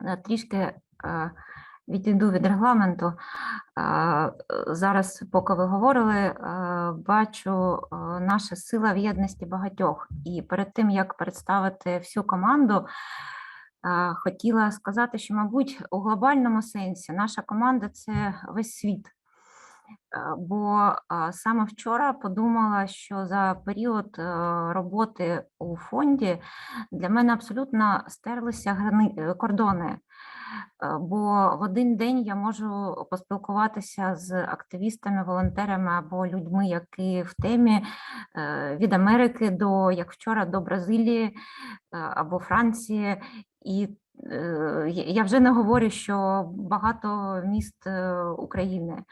Е, Трішки е, відійду від регламенту. Е, Зараз, поки ви говорили, бачу наша сила в єдності багатьох. І перед тим, як представити всю команду, хотіла сказати, що, мабуть, у глобальному сенсі наша команда це весь світ. Е, Бо саме вчора подумала, що за період е, роботи у фонді для мене абсолютно стерлися грани... кордони. Бо в один день я можу поспілкуватися з активістами, волонтерами або людьми, які в темі е, від Америки до як вчора до Бразилії е, або Франції. І я я вже не говорю, що багато міст е, України.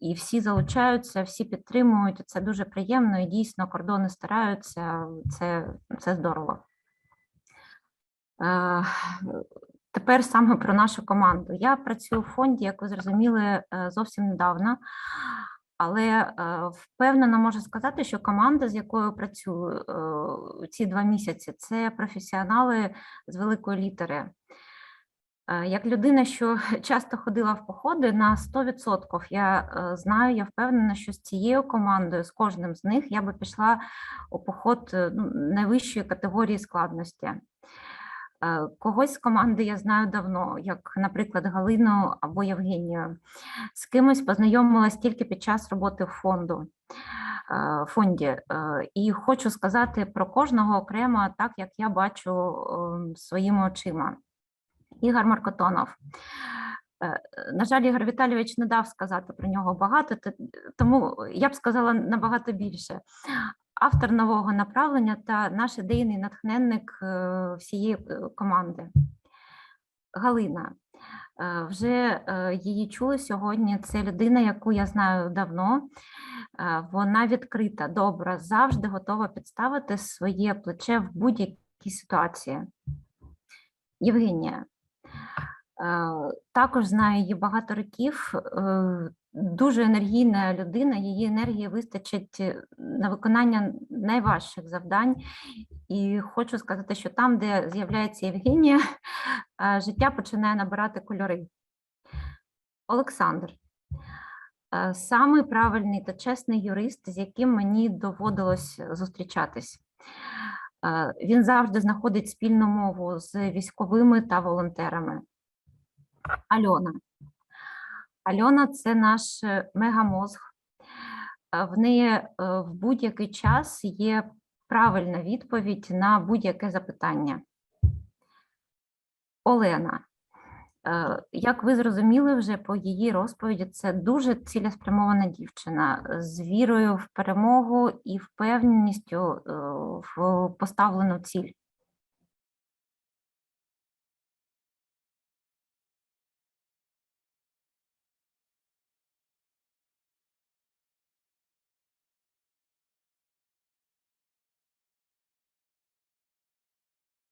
І всі залучаються, всі підтримують. Це дуже приємно і дійсно кордони стараються. Це, це здорово. Е, Тепер саме про нашу команду. Я працюю в фонді, як ви зрозуміли, е, зовсім недавно, але е, впевнено можу сказати, що команда, з якою працюю е, ці два місяці, це професіонали з великої літери. Е, Як людина, що часто ходила в походи на 100%, я знаю, я впевнена, що з цією командою, з кожним з них, я би пішла у поход ну, найвищої категорії складності. Е, Когось з команди я знаю давно, як, наприклад, Галину або Євгенію. З кимось познайомилась тільки під час роботи в фонду. е, фонді. Е, І хочу сказати про кожного окремо, так як я бачу ем, своїми очима. Ігор Маркотонов. На жаль, Ігор Віталійович не дав сказати про нього багато, тому я б сказала набагато більше. Автор нового направлення та наш ідейний натхненник е, всієї е, команди. Галина. Е, Вже її чули сьогодні. Це людина, яку я знаю давно. Вона відкрита, добра, завжди готова підставити своє плече в будь-якій ситуації. Євгенія. Також знаю її багато років. Дуже енергійна людина, її енергії вистачить е, на виконання найважчих завдань. І хочу сказати, що там, де з'являється Євгенія, е, життя починає набирати кольори. Олександр. Е, Самий правильний та чесний юрист, з яким мені доводилось зустрічатись. Він завжди знаходить спільну мову з військовими та волонтерами. Альона. Альона це наш е, мегамозг. Е, В неї е, в будь-який час є правильна відповідь на будь-яке запитання. Олена. Як ви зрозуміли вже по її розповіді, це дуже цілеспрямована дівчина з вірою в перемогу і впевненістю в поставлену ціль.